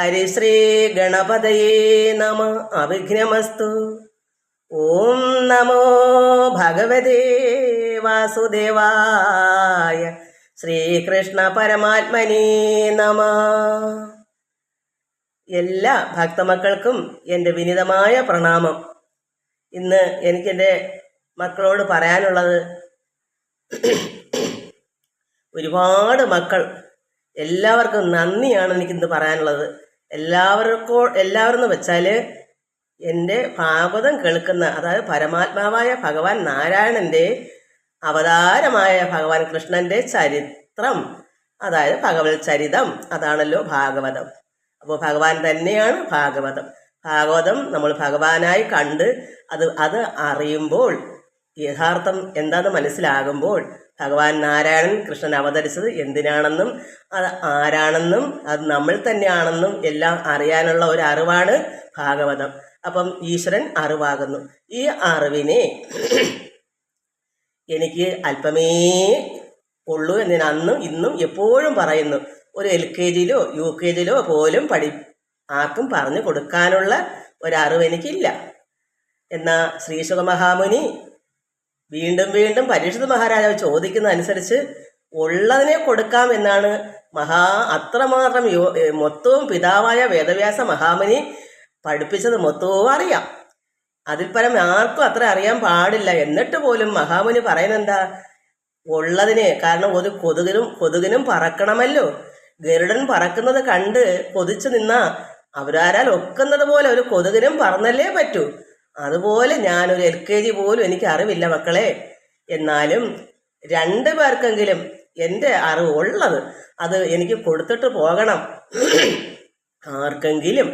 ഹരിശ്രീ ഗണപതയേ നമ അവിഘ്നമസ്തു ഓം നമോ ഭഗവതേ വാസുദേവായ ശ്രീകൃഷ്ണ പരമാത്മനേ നമ എല്ലാ ഭക്തമക്കൾക്കും എന്റെ വിനിതമായ പ്രണാമം. ഇന്ന് എനിക്കെന്റെ മക്കളോട് പറയാനുള്ളത് ഒരുപാട് മക്കൾ എല്ലാവർക്കും നന്ദിയാണ് എനിക്കിന്ന് പറയാനുള്ളത്. എല്ലാവർക്കോ എല്ലാവരും എന്ന് വെച്ചാൽ എന്റെ ഭാഗവതം കേൾക്കുന്ന അതായത് പരമാത്മാവായ ഭഗവാൻ നാരായണന്റെ അവതാരമായ ഭഗവാൻ കൃഷ്ണന്റെ ചരിത്രം അതായത് ഭഗവത് ചരിതം അതാണല്ലോ ഭാഗവതം. അപ്പോൾ ഭഗവാൻ തന്നെയാണ് ഭാഗവതം. ഭാഗവതം നമ്മൾ ഭഗവാനായി കണ്ട് അത് അത് അറിയുമ്പോൾ യഥാർത്ഥം എന്താണെന്ന് മനസ്സിലാകുമ്പോൾ ഭഗവാൻ നാരായണൻ കൃഷ്ണൻ അവതരിച്ചത് എന്തിനാണെന്നും അത് ആരാണെന്നും അത് നമ്മൾ തന്നെയാണെന്നും എല്ലാം അറിയാനുള്ള ഒരു അറിവാണ് ഭാഗവതം. അപ്പം ഈശ്വരൻ അറിവാകുന്നു. ഈ അറിവിനെ എനിക്ക് അല്പമേ ഉള്ളൂ എന്ന് ഞാൻ അന്നും ഇന്നും എപ്പോഴും പറയുന്നു. ഒരു എൽ കെ ജിയിലോ യു കെ ജിയിലോ പോലും പഠി ആർക്കും പറഞ്ഞു കൊടുക്കാനുള്ള ഒരറിവ് എനിക്കില്ല. എന്നാൽ ശ്രീശുഖ മഹാമുനി വീണ്ടും വീണ്ടും പരീക്ഷിത് മഹാരാജാവ് ചോദിക്കുന്ന അനുസരിച്ച് ഉള്ളതിനെ കൊടുക്കാം എന്നാണ് മഹാ അത്രമാത്രം യോ മൊത്തവും പിതാവായ വേദവ്യാസ മഹാമുനി പഠിപ്പിച്ചത് മൊത്തവും അറിയാം. അതിൽ പരം ആർക്കും അത്ര അറിയാൻ പാടില്ല. എന്നിട്ട് പോലും മഹാമുനി പറയുന്നെന്താ? ഉള്ളതിനെ കാരണം ഒരു കൊതുകിനും കൊതുകിനും പറക്കണമല്ലോ. ഗരുഡൻ പറക്കുന്നത് കണ്ട് കൊതിച്ചു നിന്ന അവരാരാൽ ഒക്കുന്നത് പോലെ ഒരു കൊതുകിനും പറന്നല്ലേ പറ്റൂ. അതുപോലെ ഞാനൊരു എൽ കെ ജി പോലും എനിക്ക് അറിവില്ല മക്കളെ. എന്നാലും രണ്ട് പേർക്കെങ്കിലും എന്റെ അറിവ് ഉള്ളത് അത് എനിക്ക് കൊടുത്തിട്ട് പോകണം. ആർക്കെങ്കിലും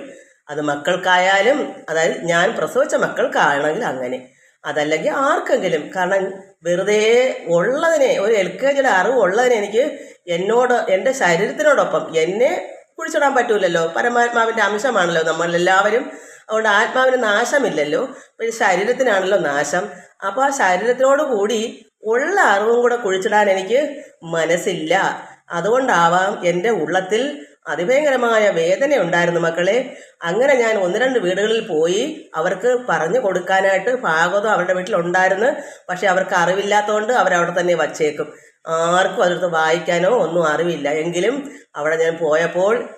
അത് മക്കൾക്കായാലും അതായത് ഞാൻ പ്രസവിച്ച മക്കൾക്കാണെങ്കിൽ അങ്ങനെ. അതല്ലെങ്കിൽ ആർക്കെങ്കിലും കാരണം വെറുതെ ഉള്ളതിനെ ഒരു എൽ കെ ജിയുടെ അറിവ് ഉള്ളതിനെ എനിക്ക് എന്നോട് എന്റെ ശരീരത്തിനോടൊപ്പം എന്നെ കുഴിച്ചിടാൻ പറ്റൂലല്ലോ. പരമാത്മാവിന്റെ അംശമാണല്ലോ നമ്മളെല്ലാവരും അതുകൊണ്ട് ആത്മാവിന് നാശമില്ലല്ലോ. പിന്നെ ശരീരത്തിനാണല്ലോ നാശം. അപ്പോൾ ആ ശരീരത്തിനോട് കൂടി ഉള്ള അറിവും കൂടെ കുഴിച്ചിടാൻ എനിക്ക് മനസ്സില്ല. അതുകൊണ്ടാവാം എന്റെ ഉള്ളത്തിൽ അതിഭയങ്കരമായ വേദന ഉണ്ടായിരുന്നു മക്കളെ. അങ്ങനെ ഞാൻ ഒന്ന് രണ്ട് വീടുകളിൽ പോയി അവർക്ക് പറഞ്ഞു കൊടുക്കാനായിട്ട് ഭാഗവതം അവരുടെ വീട്ടിലുണ്ടായിരുന്നു. പക്ഷെ അവർക്ക് അറിവില്ലാത്തതുകൊണ്ട് അവരവിടെ തന്നെ വച്ചേക്കും. ആർക്കും അതെടുത്ത് വായിക്കാനോ ഒന്നും അറിവില്ല. എങ്കിലും അവിടെ ഞാൻ പോയപ്പോൾ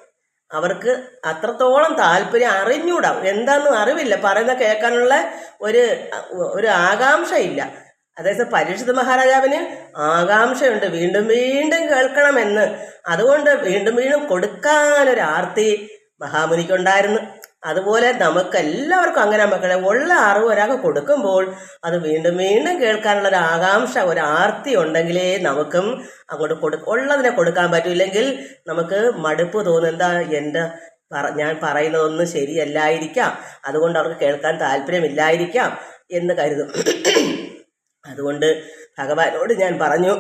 അവർക്ക് അത്രത്തോളം താല്പര്യം അറിഞ്ഞൂടാ. എന്താണെന്ന് അറിവില്ല. പറയുന്ന കേൾക്കാനുള്ള ഒരു ഒരു ആകാംക്ഷയില്ല. അതായത് പരീക്ഷിത മഹാരാജാവിന് ആകാംക്ഷയുണ്ട്. വീണ്ടും വീണ്ടും കേൾക്കണമെന്ന്. അതുകൊണ്ട് വീണ്ടും വീണ്ടും കൊടുക്കാനൊരു ആർത്തി മഹാമുനിക്കുണ്ടായിരുന്നു. അതുപോലെ നമുക്ക് എല്ലാവർക്കും അങ്ങനെ മക്കളെ ഉള്ള അറിവ് ഒരാൾക്ക് കൊടുക്കുമ്പോൾ അത് വീണ്ടും വീണ്ടും കേൾക്കാനുള്ള ഒരു ആകാംക്ഷ ഒരു ആർത്തി ഉണ്ടെങ്കിലേ നമുക്കും അങ്ങോട്ട് കൊടു ഉള്ളതിനെ കൊടുക്കാൻ പറ്റില്ലെങ്കിൽ നമുക്ക് മടുപ്പ് തോന്നും എന്താ എന്റെ പറ ഞാൻ പറയുന്നതൊന്നും ശരിയല്ലായിരിക്കാം. അതുകൊണ്ട് അവർക്ക് കേൾക്കാൻ താല്പര്യമില്ലായിരിക്കാം എന്ന് കരുതും. അതുകൊണ്ട് ഭഗവാനോട് ഞാൻ പറഞ്ഞു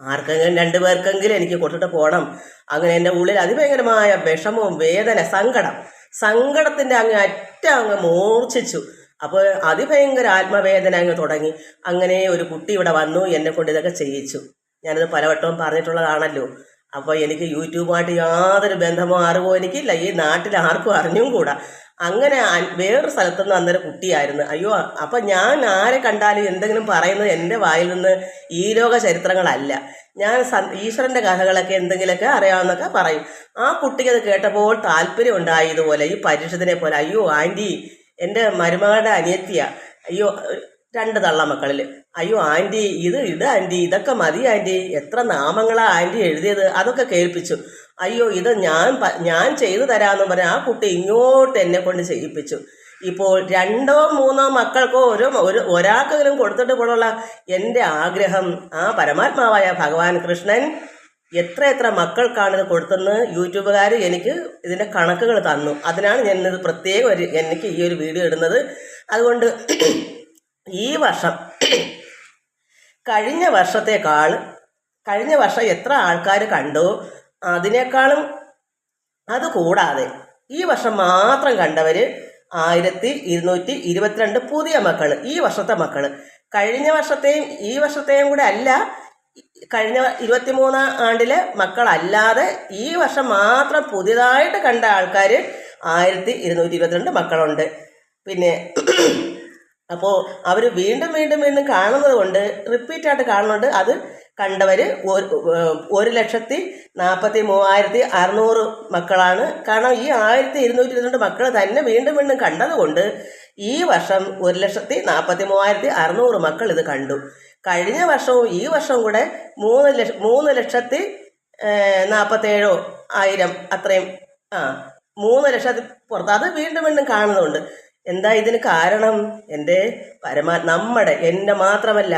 ആർക്കെങ്കിലും രണ്ടു പേർക്കെങ്കിലും എനിക്ക് കൊടുത്തിട്ട് പോകണം അങ്ങനെ എന്റെ ഉള്ളിൽ അതിഭയങ്കരമായ വിഷമവും വേദന സങ്കടം. സങ്കടത്തിന്റെ അങ്ങ് അറ്റ അങ്ങ് മൂർച്ഛിച്ചു. അപ്പോൾ അതിഭയങ്കര ആത്മവേദന അങ്ങ് തുടങ്ങി. അങ്ങനെ ഒരു കുട്ടി ഇവിടെ വന്നു എന്നെ കൊണ്ട് ഇതൊക്കെ ചെയ്യിച്ചു. ഞാനത് പലവട്ടവും പറഞ്ഞിട്ടുള്ളതാണല്ലോ. അപ്പോൾ എനിക്ക് യൂട്യൂബുമായിട്ട് യാതൊരു ബന്ധമോ അറിവോ എനിക്കില്ല. ഈ നാട്ടിൽ ആർക്കും അറിഞ്ഞും കൂടാ. അങ്ങനെ വേറൊരു സ്ഥലത്തു നിന്ന് വന്നൊരു കുട്ടിയായിരുന്നു. അയ്യോ അപ്പം ഞാൻ ആരെ കണ്ടാലും എന്തെങ്കിലും പറയുന്നത് എന്റെ വായിൽ നിന്ന് ഈ ലോക ചരിത്രങ്ങളല്ല. ഞാൻ ഈശ്വരന്റെ കഥകളൊക്കെ എന്തെങ്കിലുമൊക്കെ അറിയാവുന്നൊക്കെ പറയും. ആ കുട്ടിക്ക് അത് കേട്ടപ്പോൾ താല്പര്യം ഉണ്ടായി ഇതുപോലെ ഈ പരീക്ഷത്തിനെ പോലെ അയ്യോ ആന്റി എന്റെ മരുമകളുടെ അനിയത്തിയ. അയ്യോ രണ്ട് തള്ള മക്കളിൽ അയ്യോ ആന്റി ഇത് ഇത് ആന്റി ഇതൊക്കെ മതി ആന്റി. എത്ര നാമങ്ങളാ ആന്റി എഴുതിയത്? അതൊക്കെ കേൾപ്പിച്ചു. അയ്യോ ഇത് ഞാൻ ഞാൻ ചെയ്തു തരാമെന്ന് പറഞ്ഞ് ആ കുട്ടി ഇങ്ങോട്ട് എന്നെ കൊണ്ട് ചെയ്യിപ്പിച്ചു. ഇപ്പോൾ രണ്ടോ മൂന്നോ മക്കൾക്കോ ഒരു ഒരു ഒരാൾക്കെങ്കിലും കൊടുത്തിട്ട് പോലുള്ള എന്റെ ആഗ്രഹം ആ പരമാത്മാവായ ഭഗവാൻ കൃഷ്ണൻ എത്ര എത്ര മക്കൾക്കാണ് ഇത് കൊടുത്തെന്ന് യൂട്യൂബുകാർ എനിക്ക് ഇതിന്റെ കണക്കുകൾ തന്നു. അതിനാണ് ഞാൻ ഇത് പ്രത്യേകം ഒരു എനിക്ക് ഈ ഒരു വീഡിയോ ഇടുന്നത്. അതുകൊണ്ട് ഈ വർഷം കഴിഞ്ഞ വർഷത്തേക്കാൾ കഴിഞ്ഞ വർഷം എത്ര ആൾക്കാർ കണ്ടു? അതിനേക്കാളും അത് കൂടാതെ ഈ വർഷം മാത്രം കണ്ടവർ ആയിരത്തി ഇരുന്നൂറ്റി ഇരുപത്തിരണ്ട് പുതിയ മക്കൾ ഈ വർഷത്തെ മക്കൾ കഴിഞ്ഞ വർഷത്തെയും ഈ വർഷത്തെയും കൂടെ അല്ല കഴിഞ്ഞ ഇരുപത്തിമൂന്നാം ആണ്ടിലെ മക്കളല്ലാതെ ഈ വർഷം മാത്രം പുതിയതായിട്ട് കണ്ട ആൾക്കാർ ആയിരത്തി ഇരുന്നൂറ്റി ഇരുപത്തിരണ്ട് മക്കളുണ്ട്. പിന്നെ അപ്പോൾ അവർ വീണ്ടും വീണ്ടും വീണ്ടും കാണുന്നത് കൊണ്ട് റിപ്പീറ്റായിട്ട് കാണുന്നുണ്ട് അത് കണ്ടവർ ഒരു ലക്ഷത്തി നാൽപ്പത്തി മൂവായിരത്തി അറുന്നൂറ് മക്കളാണ്. കാരണം ഈ ആയിരത്തി ഇരുന്നൂറ്റി ഇരുന്നൂറ് മക്കൾ തന്നെ വീണ്ടും വീണ്ടും കണ്ടതുകൊണ്ട് ഈ വർഷം ഒരു ലക്ഷത്തി നാൽപ്പത്തി മൂവായിരത്തി അറുന്നൂറ് മക്കൾ ഇത് കണ്ടു. കഴിഞ്ഞ വർഷവും ഈ വർഷവും കൂടെ മൂന്ന് ലക്ഷ മൂന്ന് ലക്ഷത്തി നാൽപ്പത്തേഴോ ആയിരം അത്രയും ആ മൂന്ന് ലക്ഷത്തി പുറത്ത്. അത് വീണ്ടും വീണ്ടും കാണുന്നുണ്ട് എന്താ ഇതിന് കാരണം? എന്റെ പരമാ നമ്മുടെ എന്റെ മാത്രമല്ല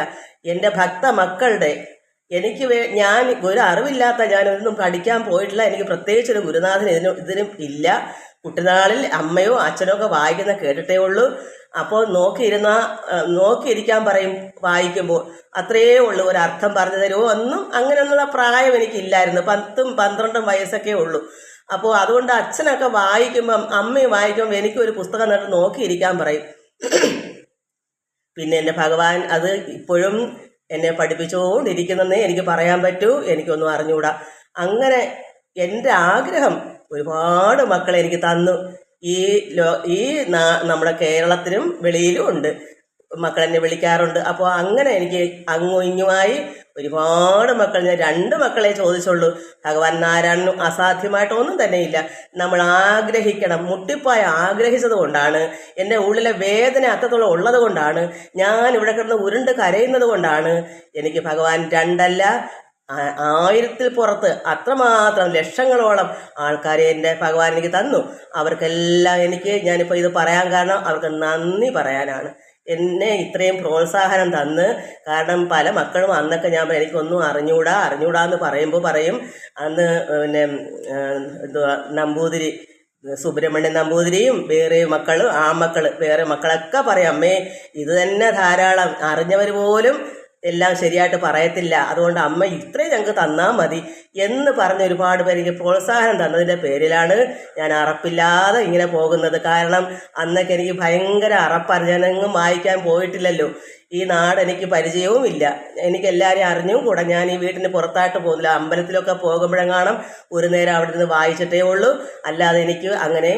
എന്റെ ഭക്ത മക്കളുടെ എനിക്ക് വേ ഞാൻ ഒരു അറിവില്ലാത്ത ഞാനൊന്നും പഠിക്കാൻ പോയിട്ടില്ല. എനിക്ക് പ്രത്യേകിച്ച് ഒരു ഗുരുനാഥൻ ഇതിനും ഇതിനും ഇല്ല. കുട്ടിനാളിൽ അമ്മയോ അച്ഛനോ ഒക്കെ വായിക്കുന്ന കേട്ടിട്ടേ ഉള്ളൂ. അപ്പോൾ നോക്കിയിരുന്ന നോക്കിയിരിക്കാൻ പറയും വായിക്കുമ്പോൾ അത്രയേ ഉള്ളൂ ഒരു അർത്ഥം പറഞ്ഞു തരുമോ? ഒന്നും അങ്ങനെയൊന്നുള്ള പ്രായം എനിക്കില്ലായിരുന്നു. പത്തും പന്ത്രണ്ടും വയസ്സൊക്കെ ഉള്ളൂ. അപ്പോൾ അതുകൊണ്ട് അച്ഛനൊക്കെ വായിക്കുമ്പം അമ്മയും വായിക്കുമ്പോൾ എനിക്കൊരു പുസ്തകം നട്ട് നോക്കിയിരിക്കാൻ പറയും. പിന്നെ എന്റെ ഭഗവാൻ അത് ഇപ്പോഴും എന്നെ പഠിപ്പിച്ചുകൊണ്ടിരിക്കുന്നെന്നേ എനിക്ക് പറയാൻ പറ്റൂ എനിക്കൊന്നും അറിഞ്ഞുകൂടാ അങ്ങനെ എന്റെ ആഗ്രഹം ഒരുപാട് മക്കളെ എനിക്ക് തന്നു. ഈ ലോ ഈ നമ്മുടെ കേരളത്തിനും വെളിയിലും ഉണ്ട്. മക്കളെന്നെ വിളിക്കാറുണ്ട്. അപ്പോൾ അങ്ങനെ എനിക്ക് അങ്ങും ഇങ്ങുമായി ഒരുപാട് മക്കൾ ഞാൻ രണ്ട് മക്കളെ ചോദിച്ചുള്ളൂ. ഭഗവാൻ നാരായണനും അസാധ്യമായിട്ടൊന്നും ഇല്ല നമ്മൾ ആഗ്രഹിക്കണം മുട്ടിപ്പായ ആഗ്രഹിച്ചത് കൊണ്ടാണ് എന്റെ ഉള്ളിലെ വേദന അത്രത്തോളം ഉള്ളത് കൊണ്ടാണ് ഞാൻ ഇവിടെ കിടന്ന് ഉരുണ്ട് കരയുന്നത് കൊണ്ടാണ് എനിക്ക് ഭഗവാൻ രണ്ടല്ല ആയിരത്തിൽ പുറത്ത് അത്രമാത്രം ലക്ഷങ്ങളോളം ആൾക്കാരെ എന്റെ ഭഗവാൻ എനിക്ക് തന്നു. അവർക്കെല്ലാം എനിക്ക് ഞാനിപ്പോൾ ഇത് പറയാൻ കാരണം അവർക്ക് നന്ദി പറയാനാണ്. എന്നെ ഇത്രയും പ്രോത്സാഹനം തന്ന്. കാരണം പല മക്കളും അന്നൊക്കെ ഞാൻ എനിക്കൊന്നും അറിഞ്ഞൂടാ അറിഞ്ഞൂടാ എന്ന് പറയുമ്പോൾ പറയും. അന്ന് പിന്നെ എന്തുവാ നമ്പൂതിരി സുബ്രഹ്മണ്യൻ നമ്പൂതിരിയും വേറെ മക്കൾ ആ മക്കൾ വേറെ മക്കളൊക്കെ പറയും അമ്മേ ഇത് തന്നെ ധാരാളം. അറിഞ്ഞവർ പോലും എല്ലാം ശരിയായിട്ട് പറയത്തില്ല. അതുകൊണ്ട് അമ്മ ഇത്രയും ഞങ്ങൾക്ക് തന്നാൽ മതി എന്ന് പറഞ്ഞ് ഒരുപാട് പേര് എനിക്ക് പ്രോത്സാഹനം തന്നതിന്റെ പേരിലാണ് ഞാൻ അറപ്പില്ലാതെ ഇങ്ങനെ പോകുന്നത്. കാരണം അന്നൊക്കെ എനിക്ക് ഭയങ്കര അറപ്പാണ് വായിക്കാൻ പോയിട്ടില്ലല്ലോ. ഈ നാട് എനിക്ക് പരിചയവും ഇല്ല. എനിക്ക് എല്ലാവരെയും അറിഞ്ഞും കൂടെ ഞാൻ ഈ വീട്ടിന് പുറത്തായിട്ട് പോകുന്നില്ല. അമ്പലത്തിലൊക്കെ പോകുമ്പോഴെങ്ങാണം ഒരു നേരം അവിടെ നിന്ന് വായിച്ചിട്ടേ ഉള്ളൂ. അല്ലാതെ എനിക്ക് അങ്ങനെ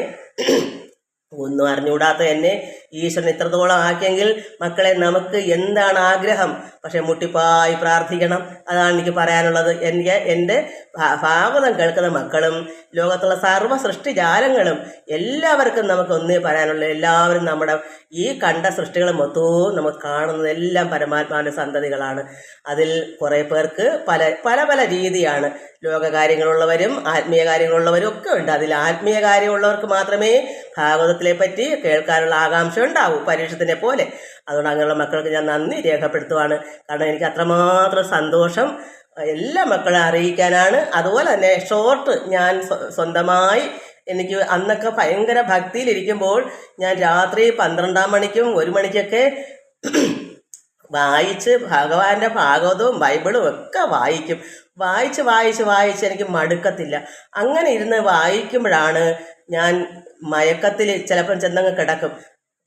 ഒന്നും അറിഞ്ഞുകൂടാത്ത തന്നെ ഈശ്വരൻ ഇത്രത്തോളം ആക്കിയെങ്കിൽ മക്കളെ നമുക്ക് എന്താണ് ആഗ്രഹം? പക്ഷെ മുട്ടിപ്പായി പ്രാർത്ഥിക്കണം. അതാണ് എനിക്ക് പറയാനുള്ളത്. എനിക്ക് എന്റെ ഭാഗതം കേൾക്കുന്ന മക്കളും ലോകത്തുള്ള സർവ സൃഷ്ടിജാലങ്ങളും എല്ലാവർക്കും നമുക്ക് ഒന്നേ പറയാനുള്ളത് എല്ലാവരും നമ്മുടെ ഈ കണ്ട സൃഷ്ടികൾ മൊത്തവും നമുക്ക് കാണുന്നത് എല്ലാം പരമാത്മാവിന്റെ സന്തതികളാണ്. അതിൽ കുറേ പേർക്ക് പല പല പല രീതിയാണ്. ലോകകാര്യങ്ങളുള്ളവരും ആത്മീയ കാര്യങ്ങളുള്ളവരും ഒക്കെ ഉണ്ട്. അതിൽ ആത്മീയ കാര്യമുള്ളവർക്ക് മാത്രമേ ഭാഗവതത്തിലെ പറ്റി കേൾക്കാനുള്ള ആകാംക്ഷ ഉണ്ടാവും പരീക്ഷത്തിനെ പോലെ. അതുകൊണ്ട് അങ്ങനെയുള്ള മക്കൾക്ക് ഞാൻ നന്ദി രേഖപ്പെടുത്തുവാണ്. കാരണം എനിക്ക് അത്രമാത്രം സന്തോഷം എല്ലാ മക്കളെ അറിയിക്കാനാണ്. അതുപോലെ തന്നെ ഷോർട്ട് ഞാൻ സ്വന്തമായി എനിക്ക് അന്നൊക്കെ ഭയങ്കര ഭക്തിയിലിരിക്കുമ്പോൾ ഞാൻ രാത്രി പന്ത്രണ്ടാം മണിക്കും ഒരു മണിക്കൊക്കെ വായിച്ച് ഭഗവാന്റെ ഭാഗവതവും ബൈബിളും ഒക്കെ വായിക്കും. വായിച്ച് വായിച്ച് വായിച്ച് എനിക്ക് മടുക്കത്തില്ല. അങ്ങനെ ഇരുന്ന് വായിക്കുമ്പോഴാണ് ഞാൻ മയക്കത്തിൽ ചിലപ്പം ചെന്നങ്ങ് കിടക്കും.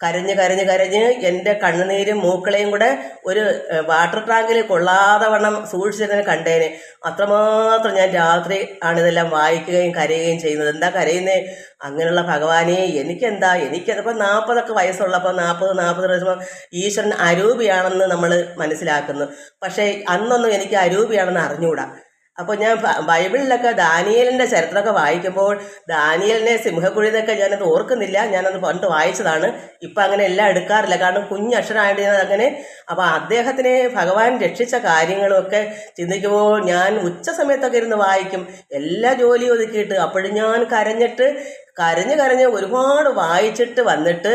കരഞ്ഞ് കരഞ്ഞ് കരഞ്ഞ് എന്റെ കണ്ണുനീരും മൂക്കളെയും കൂടെ ഒരു വാട്ടർ ടാങ്കിൽ കൊള്ളാതെ വണ്ണം സൂക്ഷിച്ചതിനെ കണ്ടേനെ. അത്രമാത്രം ഞാൻ രാത്രി ആണ് ഇതെല്ലാം വായിക്കുകയും കരയുകയും ചെയ്യുന്നത്. എന്താ കരയുന്നേ? അങ്ങനെയുള്ള ഭഗവാനെ എനിക്കെന്താ? എനിക്കതിപ്പോൾ നാൽപ്പതൊക്കെ വയസ്സുള്ളപ്പോൾ നാൽപ്പത് നാൽപ്പത് വയസ്സുമ്പോൾ ഈശ്വരൻ അരൂപിയാണെന്ന് നമ്മൾ മനസ്സിലാക്കുന്നു. പക്ഷേ അന്നൊന്നും എനിക്ക് അരൂപിയാണെന്ന് അറിഞ്ഞുകൂടാ അപ്പോൾ ഞാൻ ബൈബിളിലൊക്കെ ദാനിയലിന്റെ ചരിത്രമൊക്കെ വായിക്കുമ്പോൾ ദാനിയലിനെ സിംഹക്കുഴി ഞാനത് ഓർക്കുന്നില്ല. ഞാനത് പണ്ട് വായിച്ചതാണ്. ഇപ്പം അങ്ങനെ എല്ലാം എടുക്കാറില്ല. കാരണം കുഞ്ഞക്ഷരമായിട്ട് ഞാൻ അങ്ങനെ അപ്പോൾ അദ്ദേഹത്തിനെ ഭഗവാൻ രക്ഷിച്ച കാര്യങ്ങളൊക്കെ ചിന്തിക്കുമ്പോൾ ഞാൻ ഉച്ച സമയത്തൊക്കെ ഇരുന്ന് വായിക്കും. എല്ലാ ജോലിയും ഒതുക്കിയിട്ട് അപ്പോഴും ഞാൻ കരഞ്ഞിട്ട് കരഞ്ഞ് കരഞ്ഞ് ഒരുപാട് വായിച്ചിട്ട് വന്നിട്ട്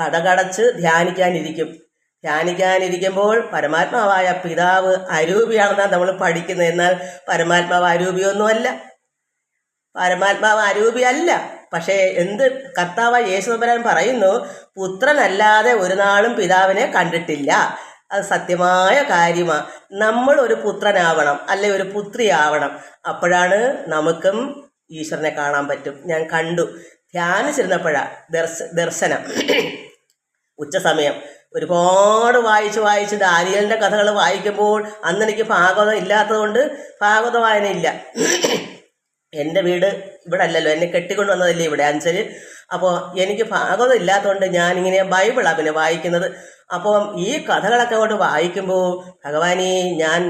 കടകടച്ച് ധ്യാനിക്കാനിരിക്കും. ധ്യാനിക്കാനിരിക്കുമ്പോൾ പരമാത്മാവായ പിതാവ് അരൂപിയാണെന്നാണ് നമ്മൾ പഠിക്കുന്നത്. എന്നാൽ പരമാത്മാവ് അരൂപിയൊന്നുമല്ല. പരമാത്മാവ് അരൂപിയല്ല. പക്ഷേ എന്ത് കർത്താവ് യേശുദമ്പരാൻ പറയുന്നു പുത്രനല്ലാതെ ഒരു നാളും പിതാവിനെ കണ്ടിട്ടില്ല. അത് സത്യമായ കാര്യമാണ് നമ്മൾ ഒരു പുത്രനാവണം അല്ലെ ഒരു പുത്രിയാവണം. അപ്പോഴാണ് നമുക്കും ഈശ്വരനെ കാണാൻ പറ്റും. ഞാൻ കണ്ടു. ധ്യാനിച്ചിരുന്നപ്പോഴാണ് ദർശ ദർശനം. ഉച്ച സമയം ഒരുപാട് വായിച്ച് വായിച്ച് ദാനിയലിന്റെ കഥകൾ വായിക്കുമ്പോൾ അന്ന് എനിക്ക് ഭാഗവതം ഇല്ലാത്തതുകൊണ്ട് ഭാഗവത വായന ഇല്ല എന്റെ വീട് ഇവിടെ അല്ലല്ലോ. എന്നെ കെട്ടിക്കൊണ്ട് വന്നതല്ലേ ഇവിടെ അഞ്ചൽ അപ്പോൾ എനിക്ക് ഭാഗവതം ഇല്ലാത്തതുകൊണ്ട് ഇങ്ങനെ ബൈബിളാണ് പിന്നെ വായിക്കുന്നത്. അപ്പോൾ ഈ കഥകളൊക്കെ കൊണ്ട് വായിക്കുമ്പോൾ ഭഗവാനെ ഞാൻ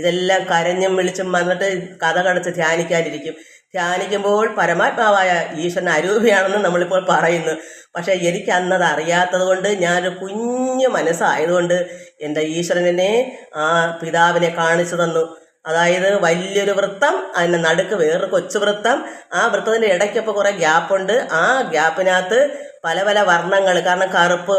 ഇതെല്ലാം കരഞ്ഞും വിളിച്ചും വന്നിട്ട് കഥ ധ്യാനിക്കാനിരിക്കും. ധ്യാനിക്കുമ്പോൾ പരമാത്മാവായ ഈശ്വരൻ അരൂപിയാണെന്ന് നമ്മളിപ്പോൾ പറയുന്നു. പക്ഷേ എനിക്ക് അന്നത് അറിയാത്തത് കൊണ്ട് ഞാനൊരു കുഞ്ഞു മനസ്സായതുകൊണ്ട് എന്റെ ഈശ്വരനെ ആ പിതാവിനെ കാണിച്ചു തന്നു. അതായത് വലിയൊരു വൃത്തം അതിന്റെ നടുക്ക് വേറൊരു കൊച്ചു വൃത്തം ആ വൃത്തത്തിന്റെ ഇടയ്ക്കപ്പോൾ കുറേ ഗ്യാപ്പുണ്ട്. ആ ഗ്യാപ്പിനകത്ത് പല പല വർണങ്ങൾ കാരണം കറുപ്പ്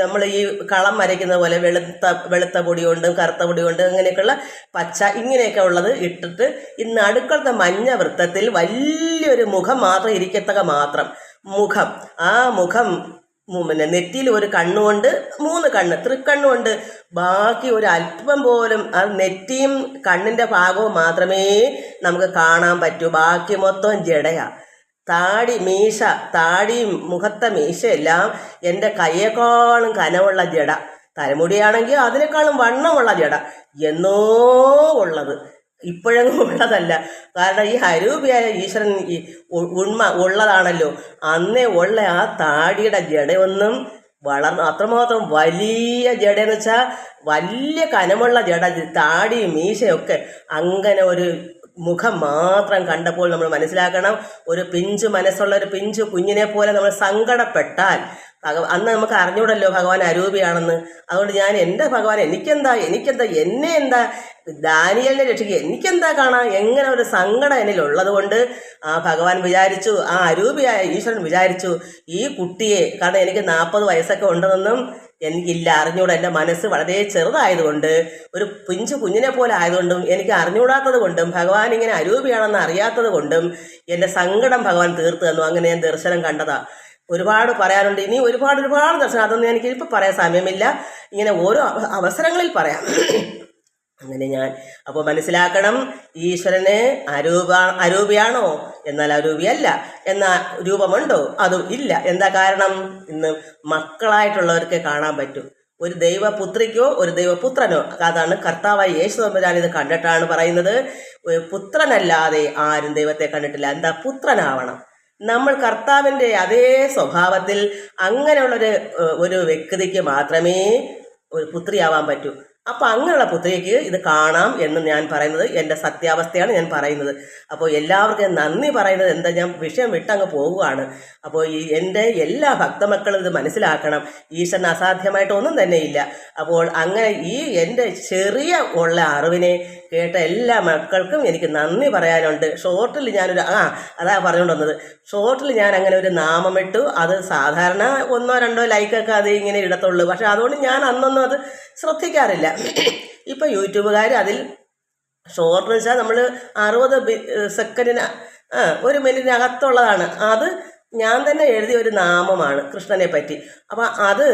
നമ്മൾ ഈ കളം വരയ്ക്കുന്ന പോലെ വെളുത്ത വെളുത്ത പൊടി കൊണ്ട് കറുത്ത പൊടി കൊണ്ട് അങ്ങനെയൊക്കെയുള്ള പച്ച ഇങ്ങനെയൊക്കെ ഉള്ളത് ഇട്ടിട്ട് ഇന്ന് അടുക്കളത്തെ മഞ്ഞ വൃത്തത്തിൽ വലിയൊരു മുഖം മാത്രം ഇരിക്കത്തക്ക മാത്രം. മുഖം. ആ മുഖം പിന്നെ നെറ്റിയിൽ ഒരു കണ്ണുകൊണ്ട് മൂന്ന് കണ്ണ് തൃക്കണ്ണുകൊണ്ട്. ബാക്കി ഒരു അല്പം പോലും ആ നെറ്റിയും കണ്ണിന്റെ ഭാഗവും മാത്രമേ നമുക്ക് കാണാൻ പറ്റൂ. ബാക്കി മൊത്തം ജടയാ. താടി മീശ താടിയും മുഖത്തെ മീശയെല്ലാം എന്റെ കയ്യേക്കാളും കനമുള്ള ജട തലമുടിയാണെങ്കിൽ അതിനേക്കാളും വണ്ണമുള്ള ജട എന്നോ ഉള്ളത്. ഇപ്പോഴെങ്ങും ഉള്ളതല്ല. കാരണം ഈ ഹരൂപിയായ ഈശ്വരൻ ഉണ്മ ഉള്ളതാണല്ലോ. അന്നേ ഉള്ള ആ താടിയുടെ ജടയൊന്നും വളർന്നു അത്രമാത്രം വലിയ ജടയെന്ന് വെച്ചാൽ വലിയ കനമുള്ള ജട താടിയും മീശയൊക്കെ അങ്ങനെ ഒരു മുഖം മാത്രം കണ്ടപ്പോൾ നമ്മൾ മനസ്സിലാക്കണം ഒരു പിഞ്ചു മനസ്സുള്ള ഒരു പിഞ്ചു കുഞ്ഞിനെ പോലെ നമ്മൾ സങ്കടപ്പെട്ടാൽ. അന്ന് നമുക്ക് അറിഞ്ഞൂടല്ലോ ഭഗവാൻ അരൂപിയാണെന്ന്. അതുകൊണ്ട് ഞാൻ എന്റെ ഭഗവാൻ എനിക്കെന്താ എനിക്കെന്താ എന്നെ എന്താ ദാനിയലിനെ രക്ഷിക്കുക എനിക്കെന്താ കാണാം എങ്ങനെ ഒരു സങ്കടം എന്നിലുള്ളത് കൊണ്ട് ആ ഭഗവാൻ വിചാരിച്ചു ആ അരൂപിയായ ഈശ്വരൻ വിചാരിച്ചു ഈ കുട്ടിയെ കാരണം എനിക്ക് നാൽപ്പത് വയസ്സൊക്കെ ഉണ്ടെന്നും എനിക്കില്ല അറിഞ്ഞൂടാ എന്റെ മനസ്സ് വളരെ ചെറുതായതുകൊണ്ട് ഒരു പിഞ്ചു കുഞ്ഞിനെ പോലെ ആയതുകൊണ്ടും എനിക്ക് അറിഞ്ഞുകൂടാത്തത് കൊണ്ടും ഭഗവാൻ ഇങ്ങനെ അരൂപിയാണെന്ന് അറിയാത്തത് കൊണ്ടും എന്റെ സങ്കടം ഭഗവാൻ തീർത്തു തന്നു. അങ്ങനെ ഞാൻ ദർശനം കണ്ടതാ. ഒരുപാട് പറയാനുണ്ട് ഇനി ഒരുപാട് ഒരുപാട് ദർശനം. അതൊന്നും എനിക്ക് ഇപ്പോൾ പറയാൻ സമയമില്ല. ഇങ്ങനെ ഓരോ അവസരങ്ങളിൽ പറയാം. അങ്ങനെ ഞാൻ. അപ്പോൾ മനസ്സിലാക്കണം ഈശ്വരന് അരൂപ അരൂപിയാണോ? എന്നാൽ അരൂപിയല്ല എന്ന രൂപമുണ്ടോ? അതും ഇല്ല. എന്താ കാരണം? ഇന്ന് മക്കളായിട്ടുള്ളവർക്ക് കാണാൻ പറ്റും. ഒരു ദൈവപുത്രിക്കോ ഒരു ദൈവപുത്രനോ അതാണ് കർത്താവായി യേശു തമ്പുരാൻ ഇത് കണ്ടിട്ടാണ് പറയുന്നത്. പുത്രനല്ലാതെ ആരും ദൈവത്തെ കണ്ടിട്ടില്ല. എന്താ? പുത്രനാവണം. നമ്മൾ കർത്താവിന്റെ അതേ സ്വഭാവത്തിൽ അങ്ങനെയുള്ളൊരു ഒരു വ്യക്തിക്ക് മാത്രമേ ഒരു പുത്രിയാവാൻ പറ്റൂ. അപ്പോൾ അങ്ങനെയുള്ള പുത്രിക്ക് ഇത് കാണാം എന്ന് ഞാൻ പറയുന്നത് എന്റെ സത്യാവസ്ഥയാണ് ഞാൻ പറയുന്നത്. അപ്പോൾ എല്ലാവർക്കും നന്ദി പറയുന്നത് എന്താ ഞാൻ വിഷയം വിട്ടങ്ങ് പോവുകയാണ്. അപ്പോൾ ഈ എന്റെ എല്ലാ ഭക്തമക്കളും ഇത് മനസ്സിലാക്കണം. ഈശ്വരൻ അസാധ്യമായിട്ടൊന്നും തന്നെ ഇല്ല. അപ്പോൾ അങ്ങനെ ഈ എന്റെ ചെറിയ ഉള്ള അറിവിനെ കേട്ട എല്ലാ മക്കൾക്കും എനിക്ക് നന്ദി പറയാനുണ്ട്. ഷോർട്ടിൽ ഞാനൊരു ആ അതാ പറഞ്ഞുകൊണ്ട് വന്നത്. ഷോർട്ടിൽ ഞാൻ അങ്ങനെ ഒരു നാമമിട്ടു. അത് സാധാരണ ഒന്നോ രണ്ടോ ലൈക്കൊക്കെ അത് ഇങ്ങനെ ഇടത്തുള്ളൂ. പക്ഷെ അതുകൊണ്ട് ഞാൻ അന്നൊന്നും അത് ശ്രദ്ധിക്കാറില്ല. ഇപ്പൊ യൂട്യൂബുകാർ അതിൽ ഷോർട്ട് വെച്ചാൽ നമ്മൾ അറുപത് സെക്കൻഡിന് ഒരു മിനിറ്റിനകത്തുള്ളതാണ്. അത് ഞാൻ തന്നെ എഴുതിയ ഒരു നാമമാണ് കൃഷ്ണനെ പറ്റി. അപ്പോൾ അത്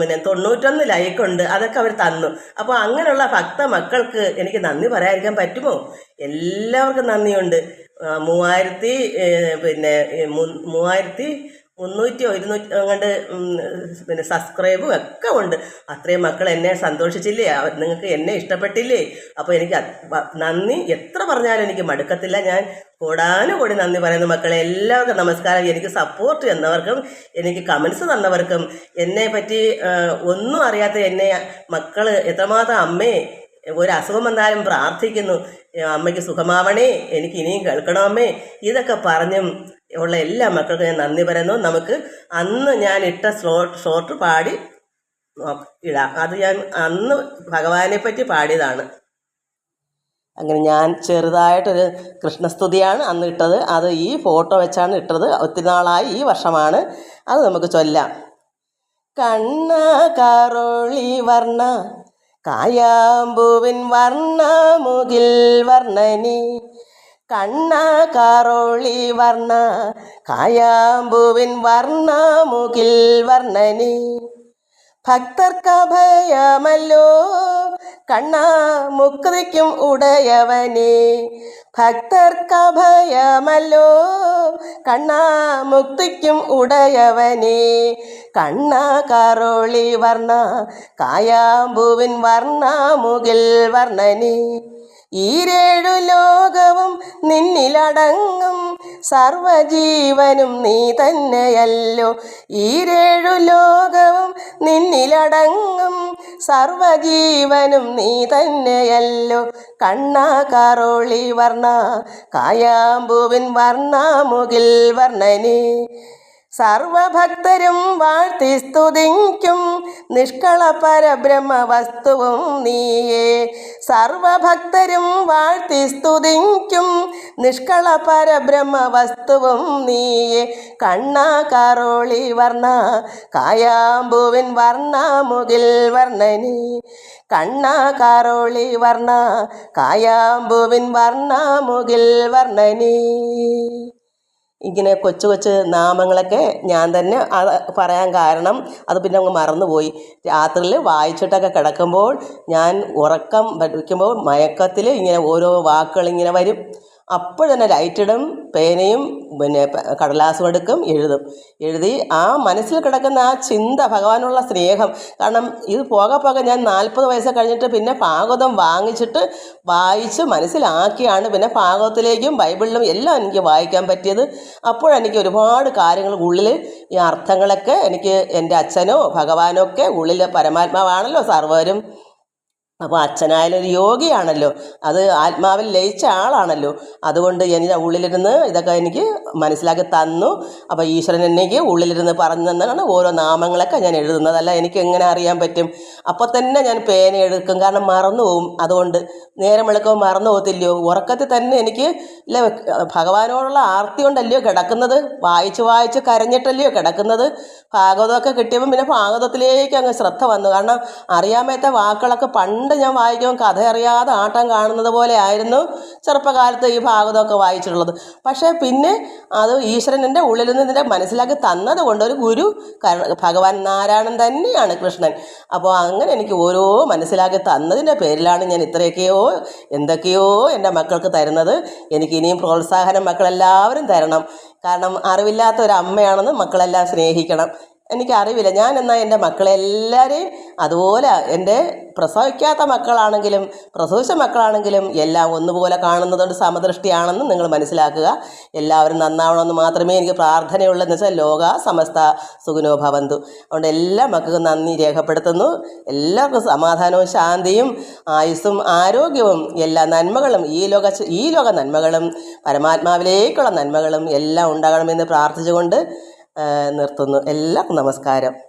പിന്നെ തൊണ്ണൂറ്റൊന്ന് ലൈക്കുണ്ട് അതൊക്കെ അവർ തന്നു. അപ്പോൾ അങ്ങനെയുള്ള ഭക്ത മക്കൾക്ക് എനിക്ക് നന്ദി പറയാതിരിക്കാൻ പറ്റുമോ? എല്ലാവർക്കും നന്ദിയുണ്ട്. മൂവായിരത്തി പിന്നെ മൂവായിരത്തി മുന്നൂറ്റിയോ ഇരുന്നൂറ്റി അങ്ങോട്ട് പിന്നെ സബ്സ്ക്രൈബും ഒക്കെ ഉണ്ട്. അത്രയും മക്കൾ എന്നെ സന്തോഷിച്ചില്ലേ? നിങ്ങൾക്ക് എന്നെ ഇഷ്ടപ്പെട്ടില്ലേ? അപ്പോൾ എനിക്ക് നന്ദി. എത്ര പറഞ്ഞാലും എനിക്ക് മടുക്കത്തില്ല. ഞാൻ കൂടാനുകൂടി നന്ദി പറയുന്നു മക്കളെ. എല്ലാവർക്കും നമസ്കാരം. എനിക്ക് സപ്പോർട്ട് തന്നവർക്കും എനിക്ക് കമൻസ് തന്നവർക്കും. എന്നെ പറ്റി ഒന്നും അറിയാത്ത എന്നെ മക്കൾ എത്രമാത്രം അമ്മേ ഒരു അസുഖം വന്നാലും പ്രാർത്ഥിക്കുന്നു. അമ്മയ്ക്ക് സുഖമാവണേ. എനിക്ക് ഇനിയും കേൾക്കണമേ ഇതൊക്കെ പറഞ്ഞും ഉള്ള എല്ലാ മക്കൾക്കും ഞാൻ നന്ദി പറയുന്നു. നമുക്ക് അന്ന് ഞാൻ ഇട്ട ഷോർട്ട് പാടി ഇടാം. അത് ഞാൻ അന്ന് ഭഗവാനെ പറ്റി പാടിയതാണ്. അങ്ങനെ ഞാൻ ചെറുതായിട്ടൊരു കൃഷ്ണസ്തുതിയാണ് അന്ന് ഇട്ടത്. അത് ഈ ഫോട്ടോ വെച്ചാണ് ഇട്ടത്. ഒത്തിരി നാളായി ഈ വർഷമാണ്. അത് നമുക്ക് ചൊല്ലാം. കണ്ണ കറോളി വർണ കായാമ്പൂവിൻ വർണ മുകിൽ വർണനി. കണ്ണ കറോളി വർണ കായാമ്പൂവിൻ വർണ മുകിൽ വർണനി. ഭക്തർക്കഭയമല്ലോ കണ്ണാ മുക്തിക്കും ഉടയവനെ. ഭക്തർക്കഭയമല്ലോ കണ്ണാ മുക്തിക്കും ഉടയവനെ. കണ്ണ കാറോളി വർണ കായാമ്പൂവിൻ വർണ മുകിൽ വർണനെ. ഈരേഴു ലോകവും നിന്നിലടങ്ങും. സർവജീവനും നീ തന്നെയല്ലോ. ഈരേഴു ലോകവും നിന്നിലടങ്ങും. സർവജീവനും നീ തന്നെയല്ലോ. കണ്ണ കറോളി വർണ കായാമ്പൂവിൻ വർണ മുകിൽ വർണനെ. സർവഭക്തരും വാഴ്ത്തി സ്തുതിക്കും. നിഷ്കള പരബ്രഹ്മ വസ്തുവും നീയേ. സർവഭക്തരും വാഴ്ത്തി സ്തുതിക്കും. നിഷ്കള പരബ്രഹ്മ വസ്തുവും നീയേ. കണ്ണ കറോളി വർണ കായാമ്പുവിൻ വർണ മുകിൽ വർണനി. കണ്ണ കറോളി വർണ കായാമ്പുവിൻ വർണ മുകിൽ വർണനി. ഇങ്ങനെ കൊച്ചു കൊച്ചു നാമങ്ങളൊക്കെ ഞാൻ തന്നെ അത് പറയാൻ കാരണം അത് പിന്നെ അങ്ങ് മറന്നുപോയി. രാത്രിയിൽ വായിച്ചിട്ടൊക്കെ കിടക്കുമ്പോൾ ഞാൻ ഉറക്കം വയ്ക്കുമ്പോൾ മയക്കത്തിൽ ഇങ്ങനെ ഓരോ വാക്കുകൾ ഇങ്ങനെ വരും. അപ്പോൾ തന്നെ ലൈറ്റിടും പേനയും പിന്നെ കടലാസും എടുക്കും എഴുതും. എഴുതി ആ മനസ്സിൽ കിടക്കുന്ന ആ ചിന്ത ഭഗവാനുള്ള സ്നേഹം. കാരണം ഇത് പോകെ പോകെ ഞാൻ നാൽപ്പത് വയസ്സ് കഴിഞ്ഞിട്ട് പിന്നെ ഭാഗവതം വാങ്ങിച്ചിട്ട് വായിച്ച് മനസ്സിലാക്കിയാണ് പിന്നെ ഭാഗവതത്തിലേക്കും ബൈബിളിലും എല്ലാം എനിക്ക് വായിക്കാൻ പറ്റിയത്. അപ്പോഴെനിക്ക് ഒരുപാട് കാര്യങ്ങൾ ഉള്ളിൽ ഈ അർത്ഥങ്ങളൊക്കെ എനിക്ക് എന്റെ അച്ഛനോ ഭഗവാനോ ഒക്കെ ഉള്ളിൽ പരമാത്മാവാണല്ലോ സർവരും. അപ്പോൾ അച്ഛനായാലും ഒരു യോഗിയാണല്ലോ. അത് ആത്മാവിൽ ലയിച്ച ആളാണല്ലോ. അതുകൊണ്ട് എന്റെ ഉള്ളിലിരുന്ന് ഇതൊക്കെ എനിക്ക് മനസ്സിലാക്കി തന്നു. അപ്പോൾ ഈശ്വരൻ എനിക്ക് ഉള്ളിലിരുന്ന് പറഞ്ഞു തന്നാണ് ഓരോ നാമങ്ങളൊക്കെ ഞാൻ എഴുതുന്നത് അല്ല എനിക്ക് എങ്ങനെ അറിയാൻ പറ്റും? അപ്പോൾ തന്നെ ഞാൻ പേന എടുക്കും കാരണം മറന്നു പോകും അതുകൊണ്ട് നേരം വെളുക്കുമ്പോൾ മറന്നു പോകത്തില്ലയോ? ഉറക്കത്തിൽ തന്നെ എനിക്ക് ഇല്ല ഭഗവാനോടുള്ള ആർത്തി കൊണ്ടല്ലയോ കിടക്കുന്നത്? വായിച്ച് വായിച്ച് കരഞ്ഞിട്ടല്ലയോ കിടക്കുന്നത്? ഭാഗവതമൊക്കെ കിട്ടിയപ്പോൾ പിന്നെ ഭാഗവതത്തിലേക്ക് അങ്ങ് ശ്രദ്ധ വന്നു. കാരണം അറിയാൻ മേത്ത വാക്കുകളൊക്കെ പണ്ട് ഞാൻ വായിക്കുമ്പോൾ കഥ അറിയാതെ ആട്ടം കാണുന്നത് പോലെ ആയിരുന്നു ചെറുപ്പകാലത്ത് ഈ ഭാഗവതമൊക്കെ വായിച്ചിട്ടുള്ളത്. പക്ഷേ പിന്നെ അത് ഈശ്വരൻ എന്റെ ഉള്ളിൽ നിന്ന് ഇതിന്റെ മനസ്സിലാക്കി തന്നത് കൊണ്ട് ഒരു ഗുരു ഭഗവാൻ നാരായണൻ തന്നെയാണ് കൃഷ്ണൻ. അപ്പോൾ അങ്ങനെ എനിക്ക് ഓരോ മനസ്സിലാക്കി തന്നതിന്റെ പേരിലാണ് ഞാൻ ഇത്രയൊക്കെയോ എന്തൊക്കെയോ എന്റെ മക്കൾക്ക് തരുന്നത്. എനിക്ക് ഇനിയും പ്രോത്സാഹനം മക്കളെല്ലാവരും തരണം. കാരണം അറിവില്ലാത്ത ഒരു അമ്മയാണെന്ന് മക്കളെല്ലാം സ്നേഹിക്കണം. എനിക്ക് അറിവില്ല ഞാൻ എന്നാൽ എന്റെ മക്കളെ എല്ലാവരെയും അതുപോലെ എന്റെ പ്രസവിക്കാത്ത മക്കളാണെങ്കിലും പ്രസവിച്ച മക്കളാണെങ്കിലും എല്ലാം ഒന്നുപോലെ കാണുന്നതുകൊണ്ട് സമദൃഷ്ടിയാണെന്ന് നിങ്ങൾ മനസ്സിലാക്കുക. എല്ലാവരും നന്നാവണമെന്ന് മാത്രമേ എനിക്ക് പ്രാർത്ഥനയുള്ളൂ. എന്ന് വെച്ചാൽ ലോക സമസ്ത സുഖനോ ഭവന്തു. അതുകൊണ്ട് എല്ലാ മക്കൾക്കും നന്ദി രേഖപ്പെടുത്തുന്നു. എല്ലാവർക്കും സമാധാനവും ശാന്തിയും ആയുസ്സും ആരോഗ്യവും എല്ലാ നന്മകളും ഈ ലോക ഈ ലോക നന്മകളും പരമാത്മാവിലേക്കുള്ള നന്മകളും എല്ലാം ഉണ്ടാകണമെന്ന് പ്രാർത്ഥിച്ചുകൊണ്ട് നിർത്തുന്നു. എല്ലാവർക്കും നമസ്കാരം.